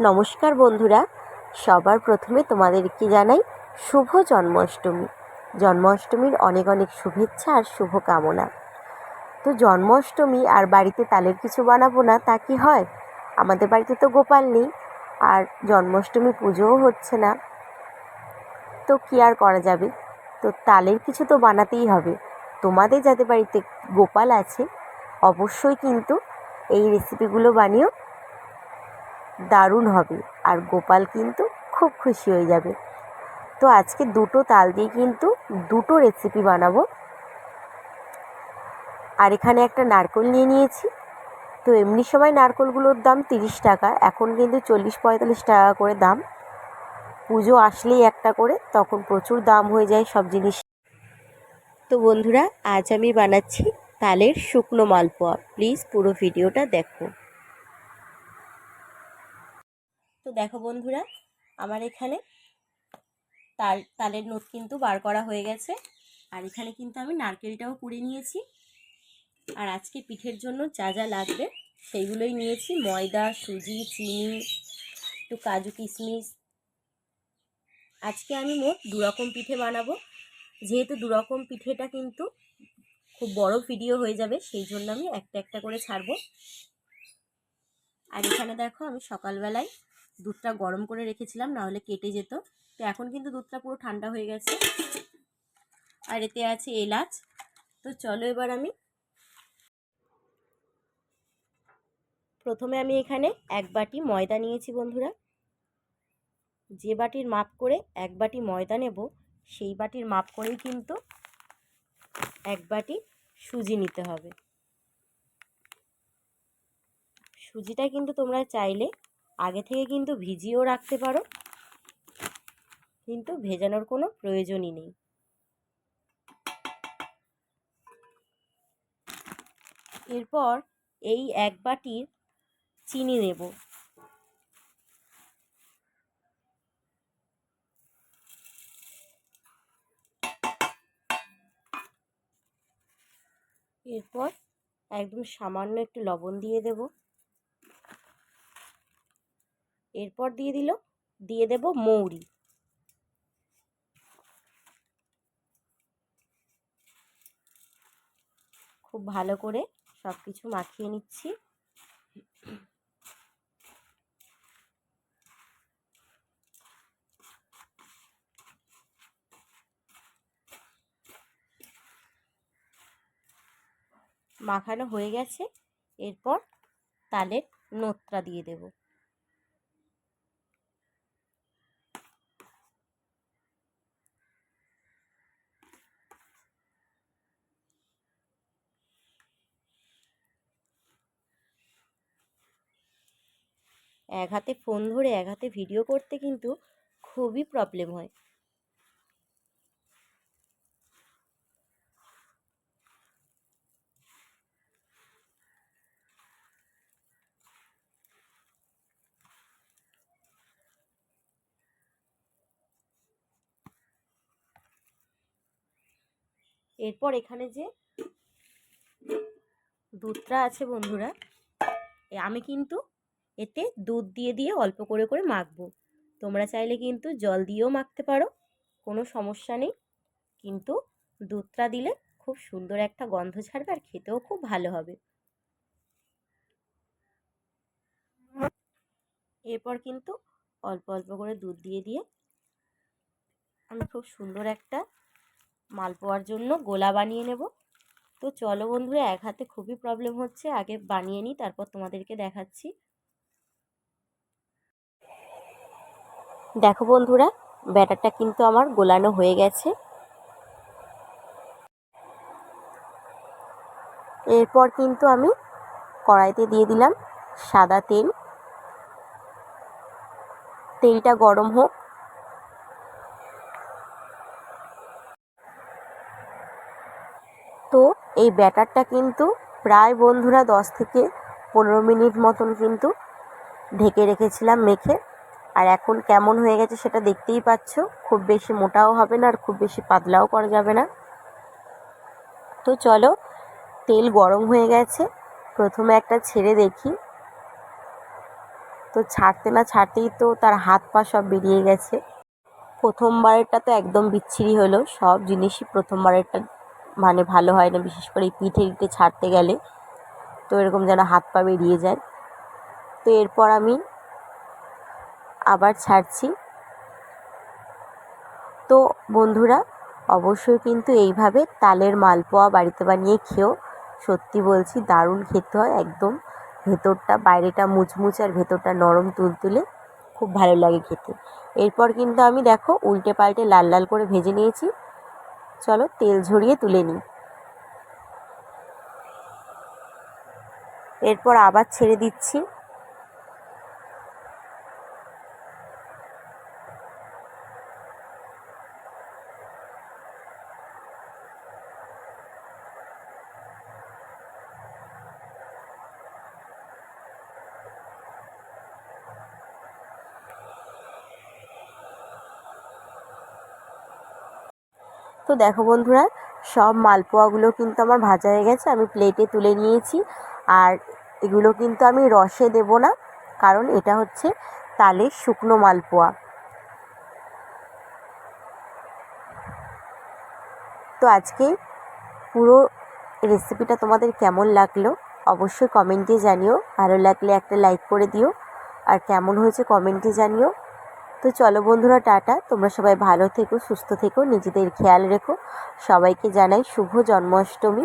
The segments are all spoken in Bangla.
নমস্কার বন্ধুরা, সবার প্রথমে তোমাদেরকে জানাই শুভ জন্মাষ্টমী। জন্মাষ্টমীর অনেক অনেক শুভেচ্ছা আর শুভ কামনা তো জন্মাষ্টমী আর বাড়িতে তালের কিছু বানাবো না, তা কি হয়? আমাদের বাড়িতে তো গোপাল নেই, আর জন্মাষ্টমী পুজোও হচ্ছে না। তো কী আর করা যাবে? তো তালের কিছু তো বানাতেই হবে। তোমাদের যাদের বাড়িতে গোপাল আছে, অবশ্যই কিন্তু এই রেসিপিগুলো বানিও। দারুণ হবে। আর গোপাল কিন্তু খুব খুশি হয়ে যাবে। তো আজকে দুটো তাল দিয়ে কিন্তু দুটো রেসিপি বানাবো। আর এখানে একটা নারকেল নিয়ে নিয়েছি। তো এমনি সময় নারকেলগুলোর দাম তিরিশ টাকা। এখন কিন্তু চল্লিশ পঁয়তাল্লিশ টাকা করে দাম। পুজো আসলেই একটা করে, তখন প্রচুর দাম হয়ে যায় সব জিনিস। তো বন্ধুরা, আজ আমি বানাচ্ছি তালের শুকনো মালপোয়া। প্লিজ পুরো ভিডিওটা দেখো। তো দেখো বন্ধুরা, আমার এখানে তাল, তালের নোট কিন্তু বার করা হয়ে গেছে। আর এখানে কিন্তু আমি নারকেলটাও কুড়ে নিয়েছি। আর আজকে পিঠের জন্য যা যা লাগবে সেইগুলোই নিয়েছি। ময়দা, সুজি, চিনি, একটু কাজু কিশমিশ। আজকে আমি মোট দুরকম পিঠে বানাবো। যেহেতু দুরকম পিঠেটা কিন্তু খুব বড় ভিডিও হয়ে যাবে, সেই জন্য আমি একটা একটা করে ছাড়বো। আর এখানে দেখো আমি সকালবেলায় দুধটা গরম করে রেখেছিলাম না হলে কেটে যেত। তো এখন কিন্তু দুধটা পুরো ঠান্ডা হয়ে গেছে। আর এতে আছে এলাচ। তো চলো এবার আমি প্রথমে আমি এখানে এক বাটি ময়দা নিয়েছি বন্ধুরা। যে বাটির মাপ করে এক বাটি ময়দা নেব, সেই বাটির মাপ করেই কিন্তু এক বাটি সুজি নিতে হবে। সুজিটা কিন্তু তোমরা চাইলে আগে থেকে কিন্তু ভিজিয়েও রাখতে পারো। কিন্তু ভেজানোর কোনো প্রয়োজনই নেই। এরপর এই এক বাটির চিনি নেব। এরপর একদম সামান্য একটু লবণ দিয়ে দেব। এরপর দিয়ে দিল, দিয়ে দেব মৌরি। খুব ভালো করে সব কিছু মাখিয়ে নিচ্ছি। মাখানো হয়ে গেছে, এরপর তালের নোত্রা দিয়ে দেব। এক হাতে ফোন ধরে এক হাতে ভিডিও করতে কিন্তু খুবই প্রবলেম হয়। এরপর এখানে যে দুধটা আছে বন্ধুরা আমি কিন্তু এতে দুধ দিয়ে দিয়ে অল্প করে করে মাখবো। তোমরা চাইলে কিন্তু জল দিয়েও মাখতে পারো, কোনো সমস্যা নেই। কিন্তু দুধটা দিলে খুব সুন্দর একটা গন্ধ ছাড়বে আর খেতেও খুব ভালো হবে। এরপর কিন্তু অল্প অল্প করে দুধ দিয়ে দিয়ে আমি খুব সুন্দর একটা মালপোয়ার জন্য গোলা বানিয়ে নেব। তো চলো বন্ধুরা, এক হাতে খুবই প্রবলেম হচ্ছে, আগে বানিয়ে নিই, তারপর তোমাদেরকে দেখাচ্ছি। দেখো বন্ধুরা, ব্যাটারটা কিন্তু আমার গোলানো হয়ে গেছে। এরপর কিন্তু আমি কড়াইতে দিয়ে দিলাম সাদা তেল। তেলটা গরম হোক। তো এই ব্যাটারটা কিন্তু প্রায় বন্ধুরা দশ থেকে পনেরো মিনিট মতন কিন্তু ঢেকে রেখেছিলাম মেখে। আর এখন কেমন হয়ে গেছে সেটা দেখতেই পাচ্ছ। খুব বেশি মোটাও হবে না আর খুব বেশি পাতলাও করা যাবে না। তো চলো, তেল গরম হয়ে গেছে। প্রথমে একটা ছেড়ে দেখি। তো ছাড়তে না ছাড়তেই তো তার হাত পা সব বেরিয়ে গেছে। প্রথমবারেরটা তো একদম বিচ্ছিরি হলো। সব জিনিসই প্রথমবারেরটা মানে ভালো হয় না, বিশেষ করে এই পিঠে টিঠে ছাড়তে গেলে। তো এরকম যেন হাত পা বেরিয়ে যায়। তো এরপর আমি আবার ছাড়ছি। তো বন্ধুরা, অবশ্যই কিন্তু এইভাবে তালের মালপোয়া বাড়িতে বানিয়ে খেয়েও সত্যি বলছি দারুণ খেতে হয় একদম। ভেতরটা, বাইরেটা মুচমুচে আর ভেতরটা নরম তুলতুলে খুব ভালো লাগে খেতে। এরপর কিন্তু আমি দেখো উল্টে পাল্টে লাল লাল করে ভেজে নিয়েছি। চলো তেল ঝরিয়ে তুলে নিই। এরপর আবার ছেড়ে দিচ্ছি। তো দেখো বন্ধুরা, সব মালপোয়াগুলো কিন্তু আমার ভাজা হয়ে গেছে, আমি প্লেটে তুলে নিয়েছি। আর এগুলো কিন্তু আমি রসে দেব না, কারণ এটা হচ্ছে তালের শুকনো মালপোয়া। তো আজকে পুরো রেসিপিটা তোমাদের কেমন লাগল, অবশ্যই কমেন্টে জানিও। ভালো লাগলে একটা লাইক করে দিও। আর কেমন হয়েছে কমেন্টে জানিও। তো চলো বন্ধুরা, টাটা। তোমরা সবাই ভালো থেকো, সুস্থ থেকো, নিজেদের খেয়াল রেখো। সবাইকে জানাই শুভ জন্মাষ্টমী।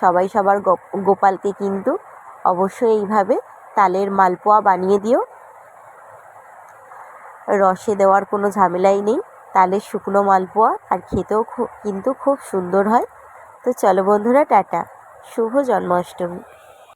সবাই সবার গোপালকে কিন্তু অবশ্যই এইভাবে তালের মালপোয়া বানিয়ে দিও। রসে দেওয়ার কোনো ঝামেলাই নেই। তালের শুকনো মালপোয়া আর খেতেও কিন্তু খুব সুন্দর হয়। তো চলো বন্ধুরা, টাটা। শুভ জন্মাষ্টমী।